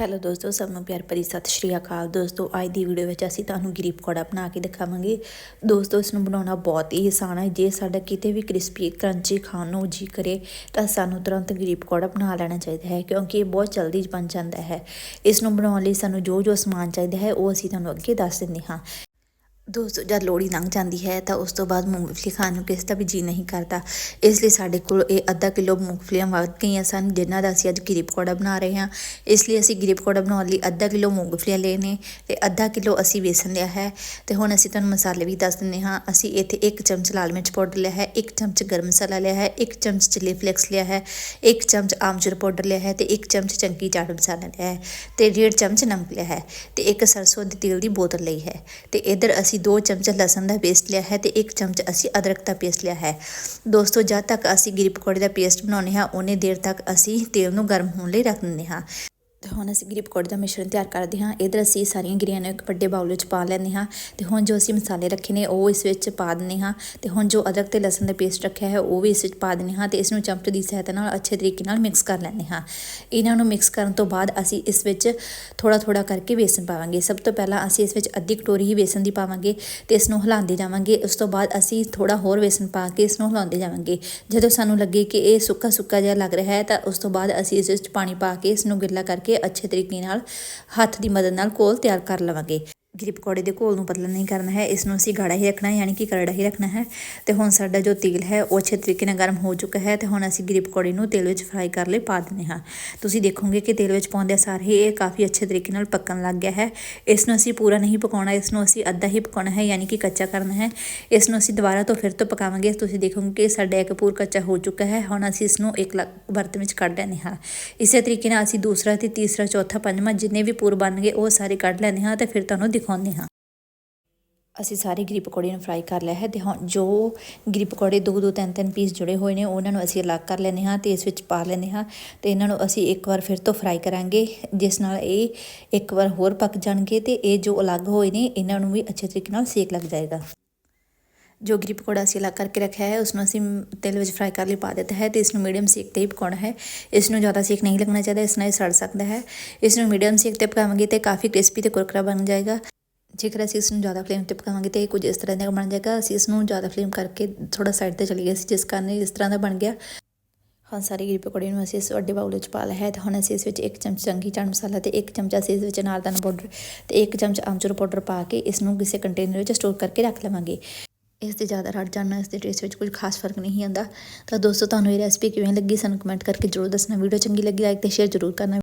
Hello ਦੋਸਤੋ, ਸਭ ਨੂੰ ਪਿਆਰ ਭਰੀ ਸਤਿ ਸ਼੍ਰੀ ਅਕਾਲ। ਦੋਸਤੋ, ਅੱਜ ਦੀ ਵੀਡੀਓ ਵਿੱਚ ਅਸੀਂ ਤੁਹਾਨੂੰ ਗਰੀਬ ਪਕੌੜਾ ਬਣਾ ਕੇ ਦਿਖਾਵਾਂਗੇ। ਦੋਸਤੋ ਇਸ ਨੂੰ ਬਣਾਉਣਾ ਬਹੁਤ ਹੀ ਆਸਾਨ ਹੈ। ਜੇ ਸਾਡਾ ਕਿਤੇ ਵੀ ਕ੍ਰਿਸਪੀ ਕਰੰਚੀ ਖਾਣ ਨੂੰ ਜੀ ਕਰੇ, ਤਾਂ ਸਾਨੂੰ ਤੁਰੰਤ ਗਰੀਬ ਪਕੌੜਾ ਬਣਾ ਲੈਣਾ ਚਾਹੀਦਾ ਹੈ, ਕਿਉਂਕਿ ਇਹ ਬਹੁਤ ਜਲਦੀ ਬਣ ਜਾਂਦਾ ਹੈ। ਇਸ ਨੂੰ ਬਣਾਉਣ ਲਈ ਸਾਨੂੰ ਜੋ ਜੋ ਸਮਾਨ ਚਾਹੀਦਾ ਹੈ, ਉਹ ਅਸੀਂ ਤੁਹਾਨੂੰ ਅੱਗੇ ਦੱਸ ਦਿੰਦੇ ਹਾਂ। ਦੋਸਤੋ ਜਦ ਲੋਹੜੀ ਲੰਘ ਜਾਂਦੀ ਹੈ ਤਾਂ ਉਸ ਤੋਂ ਬਾਅਦ ਮੂੰਗਫਲੀ ਖਾਣ ਨੂੰ ਕਿਸੇ ਦਾ ਵੀ ਜੀ ਨਹੀਂ ਕਰਦਾ। ਇਸ ਲਈ ਸਾਡੇ ਕੋਲ ਇਹ ਅੱਧਾ ਕਿਲੋ ਮੂੰਗਫਲੀਆਂ ਵੱਧ ਗਈਆਂ ਸਨ, ਜਿਨ੍ਹਾਂ ਦਾ ਅਸੀਂ ਅੱਜ ਗਿਰੀ ਪਕੌੜਾ ਬਣਾ ਰਹੇ ਹਾਂ। ਇਸ ਲਈ ਅਸੀਂ ਗਿਰੀ ਪਕੌੜਾ ਬਣਾਉਣ ਲਈ ਅੱਧਾ ਕਿਲੋ ਮੂੰਗਫਲੀਆਂ ਲਏ ਨੇ ਤੇ ਅੱਧਾ ਕਿਲੋ ਅਸੀਂ ਵੇਸਣ ਲਿਆ ਹੈ। ਤੇ ਹੁਣ ਅਸੀਂ ਤੁਹਾਨੂੰ ਮਸਾਲੇ ਵੀ ਦੱਸ ਦਿੰਦੇ ਹਾਂ। ਅਸੀਂ ਇੱਥੇ ਇੱਕ ਚਮਚ ਲਾਲ ਮਿਰਚ ਪਾਊਡਰ ਲਿਆ ਹੈ, ਇੱਕ ਚਮਚ ਗਰਮ ਮਸਾਲਾ ਲਿਆ ਹੈ, ਇੱਕ ਚਮਚ ਚਿੱਲੀ ਫਲੇਕਸ ਲਿਆ ਹੈ, ਇੱਕ ਚਮਚ ਆਮਚੂਰ ਪਾਊਡਰ ਲਿਆ ਹੈ ਤੇ ਇੱਕ ਚਮਚ ਚੰਕੀ ਚਾਟ ਮਸਾਲਾ ਲਿਆ ਹੈ ਤੇ ਡੇਢ ਚਮਚ ਨਮਕ ਲਿਆ ਹੈ ਤੇ ਇੱਕ ਸਰਸੋਂ ਦੇ ਤੇਲ ਦੀ ਬੋਤਲ ਲਈ ਹੈ। ਤੇ ਇਧਰ ਅਸੀਂ ਦੋ ਚਮਚ ਲਸਣ ਦਾ ਪੇਸਟ ਲਿਆ ਹੈ ਤੇ ਇੱਕ ਚਮਚ ਅਸੀਂ ਅਦਰਕ ਦਾ ਪੇਸਟ ਲਿਆ ਹੈ। ਦੋਸਤੋ, ਜਦ ਤੱਕ ਅਸੀਂ ਗਿਰੀ ਪਕੌੜੇ ਦਾ ਪੇਸਟ ਬਣਾਉਨੇ ਹਾਂ ਉਹਨੇ ਦੇਰ ਤੱਕ ਅਸੀਂ ਤੇਲ ਨੂੰ ਗਰਮ ਹੋਣ ਲਈ ਰੱਖ ਦਿੰਦੇ ਹਾਂ। ਤੇ ਹੁਣ ਅਸੀਂ ਗਰੀ ਪਕੌੜੇ ਦਾ ਮਿਸ਼ਰਣ ਤਿਆਰ ਕਰਦੇ ਹਾਂ। ਇਧਰ ਅਸੀਂ ਸਾਰੀਆਂ ਗਿਰੀਆਂ ਨੂੰ ਇੱਕ ਵੱਡੇ ਬਾਉਲ ਵਿੱਚ ਪਾ ਲੈਂਦੇ ਹਾਂ ਤੇ ਹੁਣ ਜੋ ਅਸੀਂ ਮਸਾਲੇ ਰੱਖੇ ਨੇ, ਉਹ ਇਸ ਵਿੱਚ ਪਾ ਦਿੰਦੇ ਹਾਂ। ਤੇ ਹੁਣ ਜੋ ਅਦਰਕ ਤੇ ਲਸਣ ਦਾ ਪੇਸਟ ਰੱਖਿਆ ਹੈ, ਉਹ ਵੀ ਇਸ ਵਿੱਚ ਪਾ ਦਿੰਦੇ ਹਾਂ ਤੇ ਇਸ ਨੂੰ ਚਮਚ ਦੀ ਸਹਾਇਤਾ ਨਾਲ ਅੱਛੇ ਤਰੀਕੇ ਨਾਲ ਮਿਕਸ ਕਰ ਲੈਂਦੇ ਹਾਂ। ਇਹਨਾਂ ਨੂੰ ਮਿਕਸ ਕਰਨ ਤੋਂ ਬਾਅਦ ਅਸੀਂ ਇਸ ਵਿੱਚ ਥੋੜਾ ਥੋੜਾ ਕਰਕੇ ਵੇਸਣ ਪਾਵਾਂਗੇ। ਸਭ ਤੋਂ ਪਹਿਲਾਂ ਅਸੀਂ ਇਸ ਵਿੱਚ ਅੱਧੀ ਕਟੋਰੀ ਹੀ ਵੇਸਣ ਦੀ ਪਾਵਾਂਗੇ ਤੇ ਇਸ ਨੂੰ ਹਿਲਾਉਂਦੇ ਜਾਵਾਂਗੇ। ਉਸ ਤੋਂ ਬਾਅਦ ਅਸੀਂ ਥੋੜਾ ਹੋਰ ਵੇਸਣ ਪਾ ਕੇ ਇਸ ਨੂੰ ਹਿਲਾਉਂਦੇ ਜਾਵਾਂਗੇ। ਜਦੋਂ ਸਾਨੂੰ ਲੱਗੇ ਕਿ ਇਹ ਸੁੱਕਾ ਸੁੱਕਾ ਜਿਹਾ ਲੱਗ ਰਿਹਾ ਹੈ, ਤਾਂ ਉਸ ਤੋਂ ਬਾਅਦ ਅਸੀਂ ਇਸ ਵਿੱਚ ਪਾਣੀ ਪਾ ਕੇ ਇਸ ਨੂੰ ਗਿੱਲਾ ਕਰਕੇ ਅੱਛੇ ਤਰੀਕੇ ਨਾਲ ਹੱਥ ਦੀ ਮਦਦ ਨਾਲ ਘੋਲ ਤਿਆਰ ਕਰ ਲਵਾਂਗੇ। ਗਿਰੀ ਪਕੌੜੇ ਦੇ ਘੋਲ ਨੂੰ ਪਤਲਾ ਨਹੀਂ ਕਰਨਾ ਹੈ ਇਸ ਨੂੰ ਅਸੀਂ ਗਾੜਾ ਹੀ ਰੱਖਣਾ ਹੈ, ਯਾਨੀ ਕਿ ਕਰੜਾ ਹੀ ਰੱਖਣਾ ਹੈ। ਤੇ ਹੁਣ ਸਾਡਾ ਜੋ ਤੇਲ ਹੈ, ਉਹ ਅੱਛੇ ਤਰੀਕੇ ਨਾਲ ਗਰਮ ਹੋ ਚੁੱਕਾ ਹੈ ਤੇ ਹੁਣ ਅਸੀਂ ਗਿਰੀ ਪਕੌੜੇ ਨੂੰ ਤੇਲ ਵਿੱਚ ਫਰਾਈ ਕਰ ਲਈ, ਪਾ ਦਿੰਦੇ ਹਾਂ। ਤੁਸੀਂ ਦੇਖੋਗੇ ਕਿ ਤੇਲ ਵਿੱਚ ਪਾਉਂਦੇ ਸਾਰ ਹੀ ਇਹ ਕਾਫੀ ਅੱਛੇ ਤਰੀਕੇ ਨਾਲ ਪੱਕਣ ਲੱਗ ਗਿਆ ਹੈ। ਇਸ ਨੂੰ ਅਸੀਂ ਪੂਰਾ ਨਹੀਂ ਪਕਾਉਣਾ ਇਸ ਨੂੰ ਅਸੀਂ ਅੱਧਾ ਹੀ ਪਕਾਉਣਾ ਹੈ, ਯਾਨੀ ਕਿ ਕੱਚਾ ਕਰਨਾ ਹੈ। ਇਸ ਨੂੰ ਅਸੀਂ ਦੁਬਾਰਾ ਤੋਂ ਫਿਰ ਤੋਂ ਪਕਾਵਾਂਗੇ। ਤੁਸੀਂ ਦੇਖੋਗੇ ਕਿ ਸਾਡਾ ਇੱਕ ਪੂਰ ਕੱਚਾ ਹੋ ਚੁੱਕਾ ਹੈ। ਹੁਣ ਅਸੀਂ ਇਸ ਨੂੰ ਇੱਕ ਬਰਤਨ ਵਿੱਚ ਕੱਢ ਲੈਂਦੇ ਹਾਂ। ਇਸੇ ਤਰੀਕੇ ਨਾਲ ਅਸੀਂ ਦੂਸਰਾ ਤੇ ਤੀਸਰਾ, ਚੌਥਾ, ਪੰਜਵਾਂ ਜਿੰਨੇ ਵੀ ਪੂਰ ਬਣ ਗਏ, ਉਹ ਸਾਰੇ ਕੱਢ ਲੈਂਦੇ ਹਾਂ ਤੇ ਫਿਰ ਤੁਹਾਨੂੰ ਦਿਖਾਉਂਦੇ ਹਾਂ। ਅਸੀਂ ਸਾਰੇ ਗਰੀ ਪਕੌੜੇ ਨੂੰ ਫਰਾਈ ਕਰ ਲਿਆ ਹੈ ਤੇ ਹੁਣ ਜੋ ਗਰੀ ਪਕੌੜੇ ਦੋ ਦੋ ਤਿੰਨ ਤਿੰਨ ਪੀਸ ਜੁੜੇ ਹੋਏ ਨੇ, ਉਹਨਾਂ ਨੂੰ ਅਸੀਂ ਅਲੱਗ ਕਰ ਲੈਂਦੇ ਹਾਂ ਤੇ ਇਸ ਵਿੱਚ ਪਾ ਲੈਂਦੇ ਹਾਂ ਤੇ ਇਹਨਾਂ ਨੂੰ ਅਸੀਂ ਇੱਕ ਵਾਰ ਫਿਰ ਤੋਂ ਫਰਾਈ ਕਰਾਂਗੇ, ਜਿਸ ਨਾਲ ਇਹ ਇੱਕ ਵਾਰ ਹੋਰ ਪੱਕ ਜਾਣਗੇ ਤੇ ਇਹ ਜੋ ਅਲੱਗ ਹੋਏ ਨੇ, ਇਹਨਾਂ ਨੂੰ ਵੀ ਅੱਛੇ ਤਰੀਕੇ ਨਾਲ ਸੇਕ ਲੱਗ ਜਾਏਗਾ। ਜੋ ਗਰੀ ਪਕੌੜਾ ਅਸੀਂ ਅਲੱਗ ਕਰਕੇ ਰੱਖਿਆ ਹੈ ਉਸ ਨੂੰ ਅਸੀਂ ਤੇਲ ਵਿੱਚ ਫਰਾਈ ਕਰ ਲਈ, ਪਾ ਦਿੱਤਾ ਹੈ ਤੇ ਇਸ ਨੂੰ ਮੀਡੀਅਮ ਸੇਕ ਤੇ ਹੀ ਪਕਾਉਣਾ ਹੈ। ਇਸ ਨੂੰ ਜ਼ਿਆਦਾ ਸੇਕ ਨਹੀਂ ਲੱਗਣਾ ਚਾਹੀਦਾ, ਇਸ ਨਾਲ ਇਹ ਸੜ ਸਕਦਾ ਹੈ। ਇਸ ਨੂੰ ਮੀਡੀਅਮ ਸੇਕ ਤੇ ਪਕਾਵਾਂਗੇ ਤੇ ਕਾਫੀ ਕ੍ਰਿਸਪੀ ਤੇ ਕੁਰਕਰਾ ਬਣ ਜਾਏਗਾ। ਜੇਕਰ ਅਸੀਂ ਇਸ ਨੂੰ ਜ਼ਿਆਦਾ ਫਲੇਮ ਤੇ ਪਕਾਵਾਂਗੇ ਤੇ ਕੁਝ ਇਸ ਤਰ੍ਹਾਂ ਦਾ ਬਣ ਜਾਏਗਾ। ਅਸੀਂ ਇਸ ਨੂੰ ਜ਼ਿਆਦਾ ਫਲੇਮ ਕਰਕੇ ਥੋੜਾ ਸਾਈਡ ਤੇ ਚਲੀ ਗਏ ਸੀ, ਜਿਸ ਕਾਰਨ ਇਸ ਤਰ੍ਹਾਂ ਦਾ ਬਣ ਗਿਆ। ਹੁਣ ਸਾਰੇ ਗਰੀ ਪਕੌੜੇ ਨੂੰ ਅਸੀਂ ਇਸ ਵੱਡੇ ਬਾਉਲ ਵਿੱਚ ਪਾ ਲਿਆ ਹੈ। ਤੇ ਹੁਣ ਅਸੀਂ ਇਸ ਵਿੱਚ ਇੱਕ ਚਮਚ ਚੰਗੀ ਚਾਟ ਮਸਾਲਾ ਤੇ ਇੱਕ ਚਮਚਾ ਅਸੀਂ ਇਸ ਵਿੱਚ ਅਨਾਰਦਾਨਾ ਪਾਊਡਰ ਤੇ ਇੱਕ ਚਮਚ ਆਮਚੂਰ ਪਾਊਡਰ ਪਾ ਕੇ ਇਸ ਨੂੰ ਕਿਸੇ ਕੰਟੇਨਰ ਵਿੱਚ ਸਟੋਰ ਕਰਕੇ ਰੱਖ ਲਵਾਂਗੇ। ਇਸ 'ਤੇ ਜ਼ਿਆਦਾ ਰੜ ਜਾਣਾ ਇਸ ਦੇ ਟੇਸਟ ਵਿੱਚ ਕੁਝ ਖਾਸ ਫ਼ਰਕ ਨਹੀਂ ਆਉਂਦਾ। ਤਾਂ ਦੋਸਤੋ, ਤੁਹਾਨੂੰ ਇਹ ਰੈਸਪੀ ਕਿਵੇਂ ਲੱਗੀ? ਸਾਨੂੰ ਕਮੈਂਟ ਕਰਕੇ ਜ਼ਰੂਰ ਦੱਸਣਾ। ਵੀਡੀਓ ਚੰਗੀ ਲੱਗੀ ਲਾਈਕ ਤੇ ਸ਼ੇਅਰ ਜ਼ਰੂਰ ਕਰਨਾ।